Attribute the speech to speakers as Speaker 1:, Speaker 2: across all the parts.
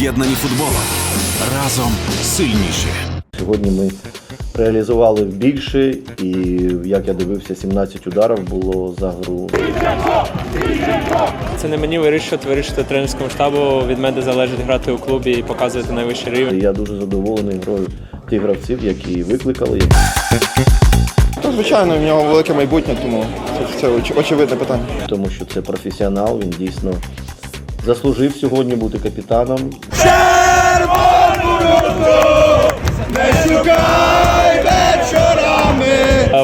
Speaker 1: Об'єднані футболом. Разом сильніші.
Speaker 2: Сьогодні ми реалізували більше, і як я дивився, 17 ударів було за гру.
Speaker 3: Це не мені вирішувати, вирішити тренерському штабу. Від мене залежить грати у клубі і показувати найвищий рівень.
Speaker 2: Я дуже задоволений грою тих гравців, які викликали.
Speaker 4: Ну, звичайно, в нього велике майбутнє, тому це, це очевидне питання.
Speaker 2: тому що це професіонал, він дійсно заслужив сьогодні бути капітаном.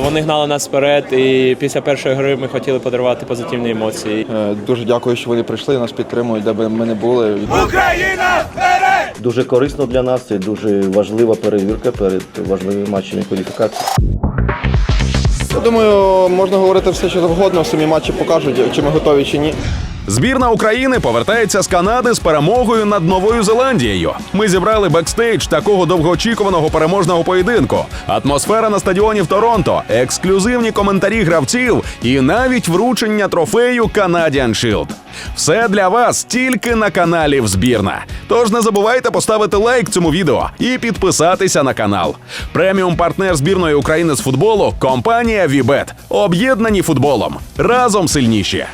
Speaker 3: Вони гнали нас вперед, і після першої гри ми хотіли подарувати позитивні емоції.
Speaker 4: Е, Дуже дякую, що вони прийшли, нас підтримують, де б ми не були.
Speaker 2: Україна Дуже корисно для нас, це дуже важлива перевірка перед важливими матчами кваліфікації.
Speaker 4: Я думаю, можна говорити все, що завгодно, самі матчі покажуть, чи ми готові, чи ні.
Speaker 1: Збірна України повертається з Канади з перемогою над Новою Зеландією. Ми зібрали бекстейдж такого довгоочікуваного переможного поєдинку. Атмосфера на стадіоні в Торонто, ексклюзивні коментарі гравців і навіть вручення трофею Canadian Shield. Все для вас тільки на каналі в збірна. Тож не забувайте поставити лайк цьому відео і підписатися на канал. Преміум партнер збірної України з футболу компанія Вібет. Об'єднані футболом. Разом сильніші.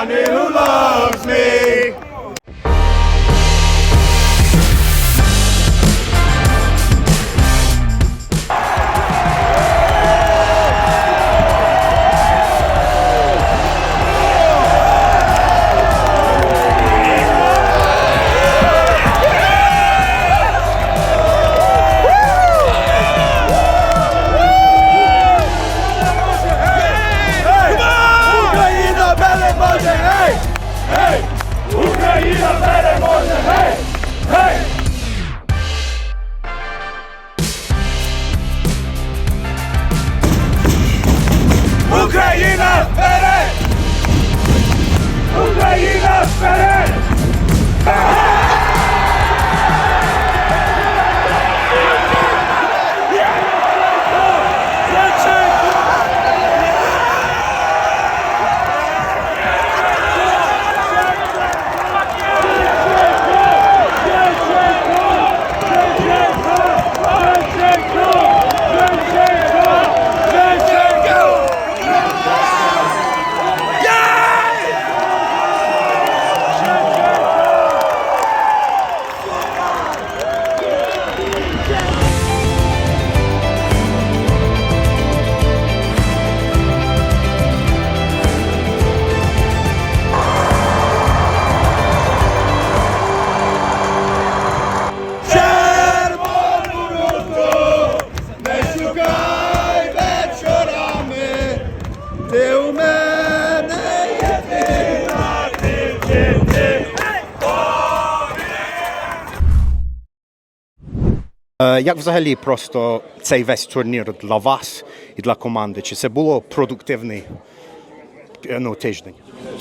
Speaker 5: Anilullah Як взагалі просто цей весь турнір для вас і для команди? Чи це було продуктивний е, ну, тиждень?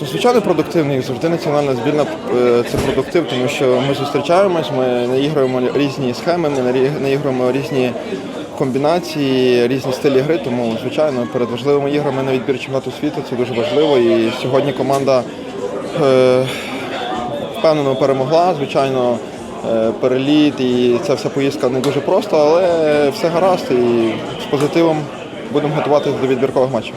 Speaker 4: Звичайно продуктивний. Завжди національна збірна е, це продуктив, тому що ми зустрічаємось, ми наігруємо різні схеми, ми наігруємо різні комбінації, різні стилі гри. Тому, звичайно, перед важливими іграми на відбір чемпіонату світу це дуже важливо. І сьогодні команда е, впевнено перемогла. Звичайно, е, переліт і ця вся поїздка не дуже просто, але все гаразд і з позитивом будемо готуватися до відбіркових матчів.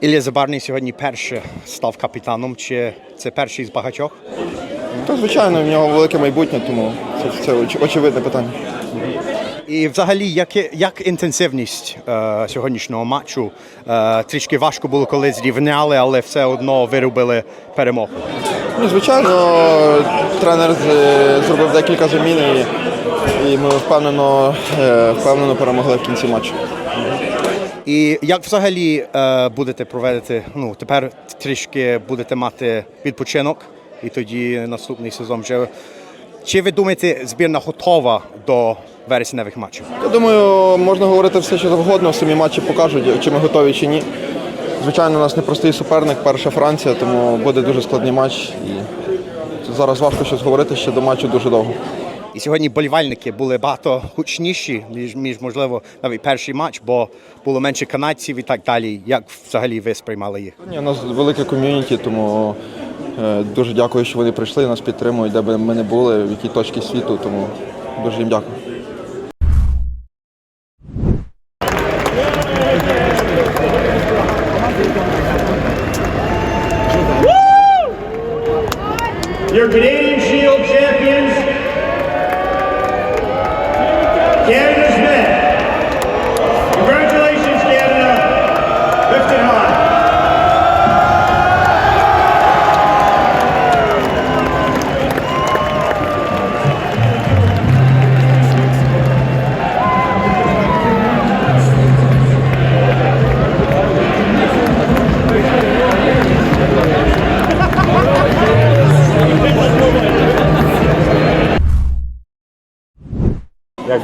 Speaker 5: Ілля Забарний сьогодні перше став капітаном. Чи це перший з багатьох?
Speaker 4: То, звичайно, в нього велике майбутнє, тому це, це очевидне питання.
Speaker 5: І взагалі, як, як інтенсивність е, сьогоднішнього матчу? Е, трішки важко було, коли зрівняли, але все одно виробили перемогу.
Speaker 4: Ну, звичайно, тренер зробив декілька замін і, і ми впевнено, е, впевнено перемогли в кінці матчу.
Speaker 5: І як взагалі е, будете проводити? Ну тепер трішки будете мати відпочинок, і тоді наступний сезон вже. Чи ви думаєте, збірна готова до вересневих матчів?
Speaker 4: Я думаю, можна говорити все, що завгодно, самі матчі покажуть, чи ми готові чи ні. Звичайно, у нас непростий суперник, перша Франція, тому буде дуже складний матч. І зараз важко щось говорити ще до матчу дуже довго.
Speaker 5: І сьогодні болівальники були багато гучніші, ніж, ніж можливо навіть перший матч, бо було менше канадців і так далі. Як взагалі ви сприймали їх?
Speaker 4: Ні, У нас велике ком'юніті, тому е, дуже дякую, що вони прийшли, нас підтримують, де б ми не були, в якій точці світу, тому дуже їм дякую.
Speaker 6: Your
Speaker 3: grade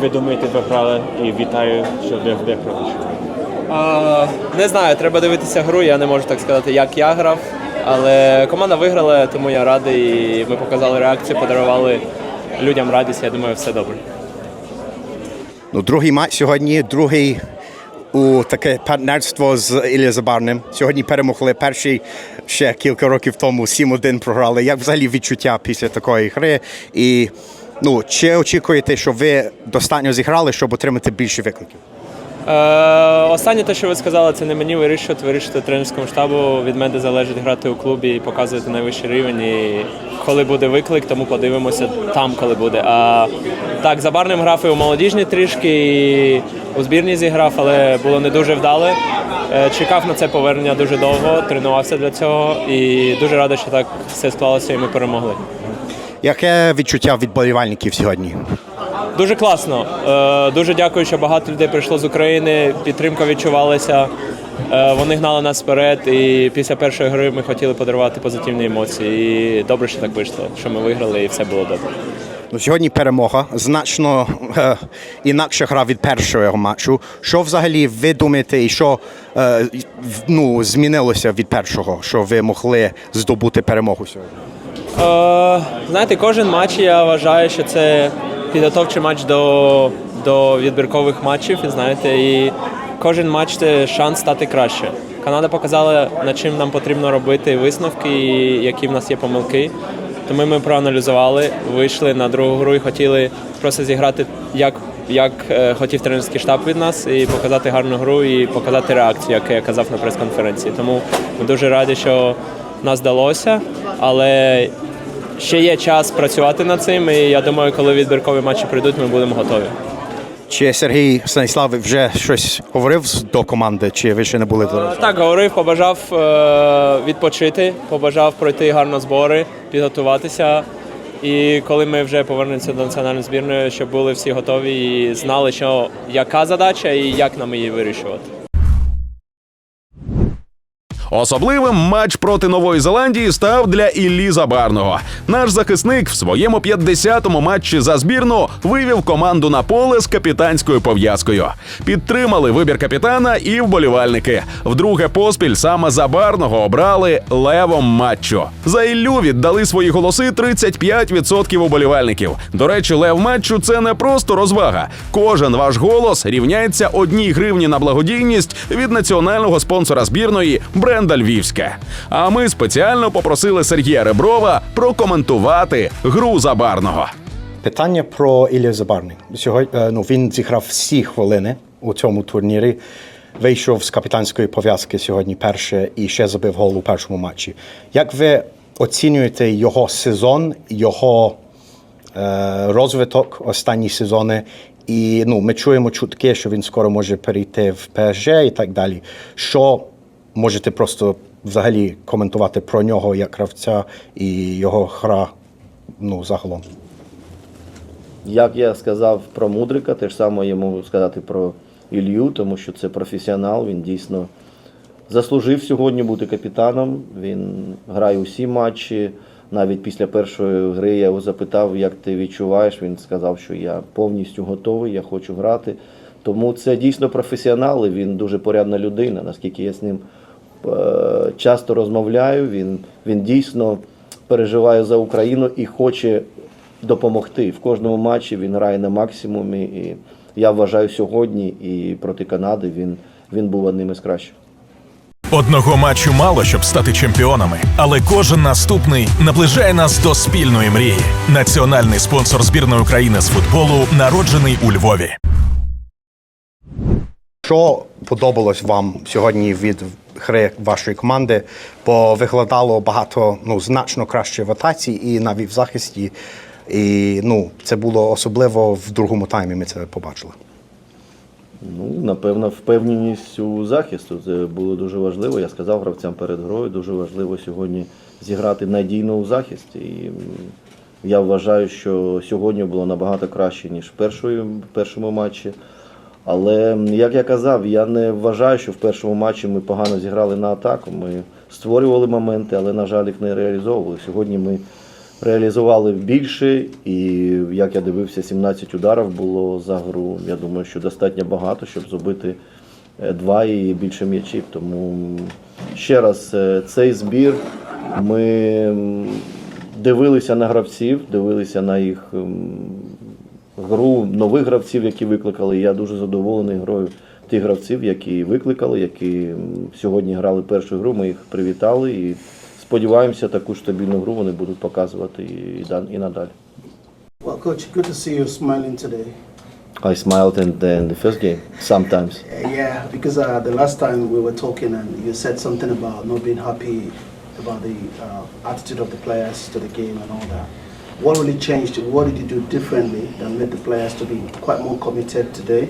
Speaker 3: ви думаєте, ви грали і вітаю, що ви виграли. А, не знаю, треба дивитися гру. Я не можу так сказати, як я грав. Але команда виграла, тому я радий. І ми показали реакцію, подарували людям радість. Я думаю, все добре.
Speaker 5: Ну, другий матч сьогодні, другий у таке партнерство з Ілля Забарним. Сьогодні перемогли перший ще кілька років тому 7-1 програли. Як взагалі відчуття після такої гри? І ну, чи очікуєте, що ви достатньо зіграли, щоб отримати більше викликів?
Speaker 3: Е, останнє те, що ви сказали, це не мені вирішувати, вирішити тренерському штабу. Від мене залежить грати у клубі і показувати найвищий рівень. І коли буде виклик, тому подивимося там, коли буде. А так, Забарним грав і у молодіжній трішки, і у збірні зіграв, але було не дуже вдале. Е, Чекав на це повернення дуже довго, тренувався для цього і дуже радий, що так все склалося і ми перемогли.
Speaker 5: Яке відчуття від болівальників сьогодні?
Speaker 3: Дуже класно. Е, Дуже дякую, що багато людей прийшло з України. Підтримка відчувалася. Е, Вони гнали нас вперед, і після першої гри ми хотіли подарувати позитивні емоції. І добре, що так вийшло, що ми виграли, і все було добре.
Speaker 5: Ну, сьогодні перемога, значно е, інакша гра від першого матчу. Що взагалі ви думаєте, і що е, ну, змінилося від першого, що ви могли здобути перемогу сьогодні?
Speaker 3: Е, знаєте, кожен матч я вважаю, що це підготовчий матч до, до відбіркових матчів. Знаєте, і кожен матч це шанс стати краще. Канада показала, над чим нам потрібно робити висновки, і які в нас є помилки. Тому ми проаналізували, вийшли на другу гру і хотіли просто зіграти як, як е, хотів тренерський штаб від нас, і показати гарну гру, і показати реакцію, як я казав на прес-конференції. Тому ми дуже раді, що нас вдалося, але ще є час працювати над цим. І я думаю, коли відбіркові матчі прийдуть, ми будемо готові.
Speaker 5: Чи Сергій Станіслав вже щось говорив до команди, чи ви ще не були до
Speaker 3: Так, говорив, побажав е, відпочити, побажав пройти гарно збори, підготуватися. І коли ми вже повернемося до національної збірної, щоб були всі готові і знали, що яка задача і як нам її вирішувати.
Speaker 1: Особливим матч проти Нової Зеландії став для Іллі Забарного. Наш захисник в своєму 50-му матчі за збірну вивів команду на поле з капітанською пов'язкою. Підтримали вибір капітана і вболівальники. Вдруге поспіль саме Забарного обрали левом матчу. За Іллю віддали свої голоси 35% уболівальників. До речі, лев матчу це не просто розвага. Кожен ваш голос рівняється одній гривні на благодійність від національного спонсора збірної бренда Львівське. А ми спеціально попросили Сергія Реброва прокоментувати гру Забарного.
Speaker 5: Питання про Ілля Забарний. Сьогодні е, ну, він зіграв всі хвилини у цьому турнірі. Вийшов з капітанської пов'язки сьогодні перше і ще забив гол у першому матчі. Як ви оцінюєте його сезон, його е, розвиток останні сезони? І ну, ми чуємо чутки, що він скоро може перейти в ПСЖ і так далі. Що можете просто взагалі коментувати про нього як гравця і його гра ну, загалом?
Speaker 2: Як я сказав про Мудрика, те ж саме я можу сказати про Ілью, тому що це професіонал, він дійсно заслужив сьогодні бути капітаном. Він грає усі матчі. Навіть після першої гри я його запитав, як ти відчуваєш. Він сказав, що я повністю готовий, я хочу грати. Тому це дійсно професіонал, і він дуже порядна людина. Наскільки я з ним часто розмовляю, він, він дійсно переживає за Україну і хоче допомогти. В кожному матчі він грає на максимумі. І я вважаю сьогодні і проти Канади він, він був одним із кращих.
Speaker 7: Одного матчу мало, щоб стати чемпіонами, але кожен наступний наближає нас до спільної мрії. Національний спонсор збірної України з футболу народжений у Львові.
Speaker 5: Що подобалось вам сьогодні від гри вашої команди? Бо виглядало багато ну, значно краще в атаці і навіть в захисті. І ну, це було особливо в другому таймі. Ми це побачили.
Speaker 2: Ну, напевно, впевненість у захисту. Це було дуже важливо. Я сказав гравцям перед грою, дуже важливо сьогодні зіграти надійно у захисті. І я вважаю, що сьогодні було набагато краще, ніж в першому матчі. Але, як я казав, я не вважаю, що в першому матчі ми погано зіграли на атаку. Ми створювали моменти, але, на жаль, їх не реалізовували. Сьогодні ми реалізували більше, і як я дивився, 17 ударів було за гру. Я думаю, що достатньо багато, щоб зробити е, два і більше м'ячів. Тому ще раз, е, цей збір ми дивилися на гравців, дивилися на їх гру нових гравців, які викликали. Я дуже задоволений грою тих гравців, які викликали, які сьогодні грали першу гру. Ми їх привітали і сподіваємося, таку ж стабільну гру вони будуть показувати і, і, надалі.
Speaker 8: Well, coach, good to see you smiling today.
Speaker 2: I smiled in the, in the first game sometimes.
Speaker 8: Uh, yeah, because uh, the last time we were talking and you said something about not being happy about the uh, attitude of the players to the game and all that. What really changed? What did you do differently that made the players to be quite more committed today,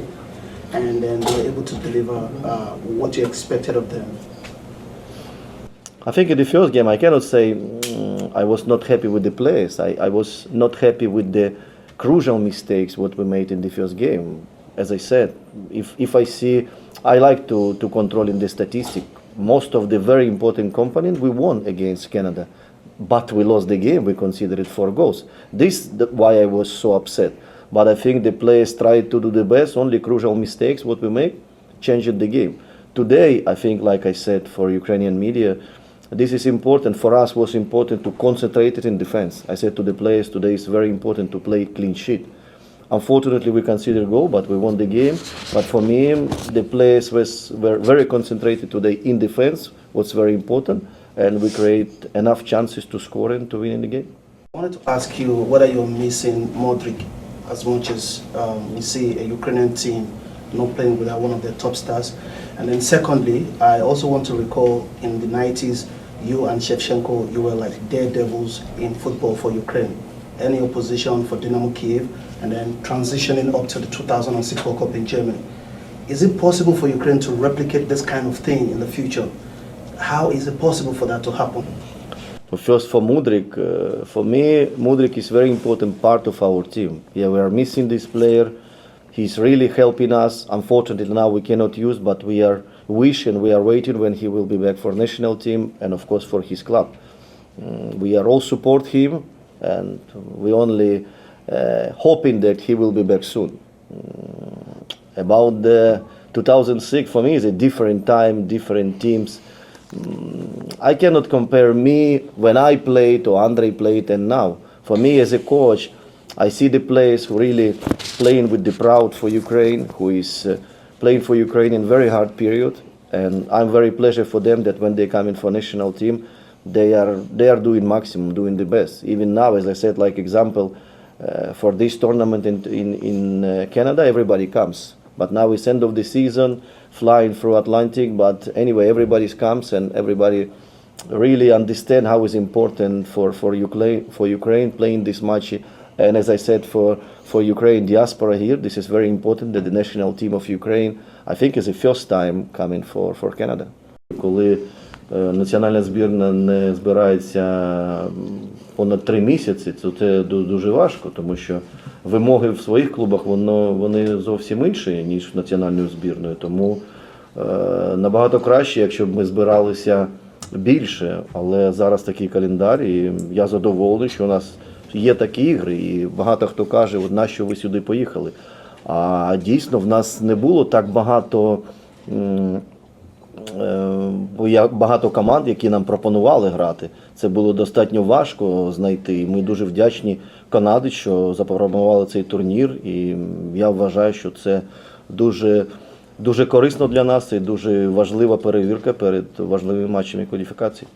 Speaker 8: and then they were able to deliver uh, what you expected of them?
Speaker 2: I think in the first game, I cannot say mm, I was not happy with the players. I, I was not happy with the crucial mistakes what we made in the first game. As I said, if, if I see, I like to, to control in the statistic. Most of the very important component we won against Canada, but we lost the game. We considered four goals. This is why I was so upset. But I think the players tried to do the best. Only crucial mistakes what we make changed the game. Today, I think, like I said, for Ukrainian media, this is important for us. Was important to concentrate it in defense. I said to the players today, it's very important to play clean sheet. Unfortunately, we considered goal, but we won the game. But for me, the players was were very concentrated today in defense. What's very important, and we create enough chances to score and to win in the game.
Speaker 8: I wanted to ask you whether you're missing Modric as much as um, we see a Ukrainian team not playing without one of their top stars. And then secondly, I also want to recall in the 90s, you and Shevchenko, you were like daredevils in football for Ukraine. Any opposition for Dynamo Kiev, and then transitioning up to the 2006 World Cup in Germany. Is it possible for Ukraine to replicate this kind of thing in the future? How is it possible for that to happen?
Speaker 2: First for Mudrik, uh, for me, Mudrik is very important part of our team. Yeah, we are missing this player. He's really helping us. Unfortunately, now we cannot use, but we are wishing, we are waiting when he will be back for national team and of course for his club. Mm, we are all support him and we only uh, hoping that he will be back soon. Mm, about the 2006 for me is a different time, different teams. I cannot compare me when I played or Andre played and now. For me as a coach, I see the players really playing with the proud for Ukraine, who is uh, playing for Ukraine in very hard period, and I'm very pleasure for them that when they come in for national team, they are they are doing maximum, doing the best. Even now, as I said, like example, uh, for this tournament in in, in uh, Canada, everybody comes. But now it's end of the season, flying through Atlantic. But anyway, everybody comes and everybody really understand how it's important for for Ukraine for Ukraine playing this match. And as I said, for for Ukraine diaspora here, this is very important that the national team of Ukraine, I think, is the first time coming for for Canada. Коли е, Національна збірна не збирається понад три місяці, то це дуже важко, тому що вимоги в своїх клубах воно вони зовсім інші, ніж в національної збірної. Тому е, набагато краще, якщо б ми збиралися більше, але зараз такий календар, і я задоволений, що у нас є такі ігри, і багато хто каже, от нащо ви сюди поїхали. А дійсно в нас не було так багато. Е, Бо я багато команд, які нам пропонували грати. Це було достатньо важко знайти. Ми дуже вдячні Канаді, що запропонували цей турнір. І я вважаю, що це дуже, дуже корисно для нас і дуже важлива перевірка перед важливими матчами кваліфікації.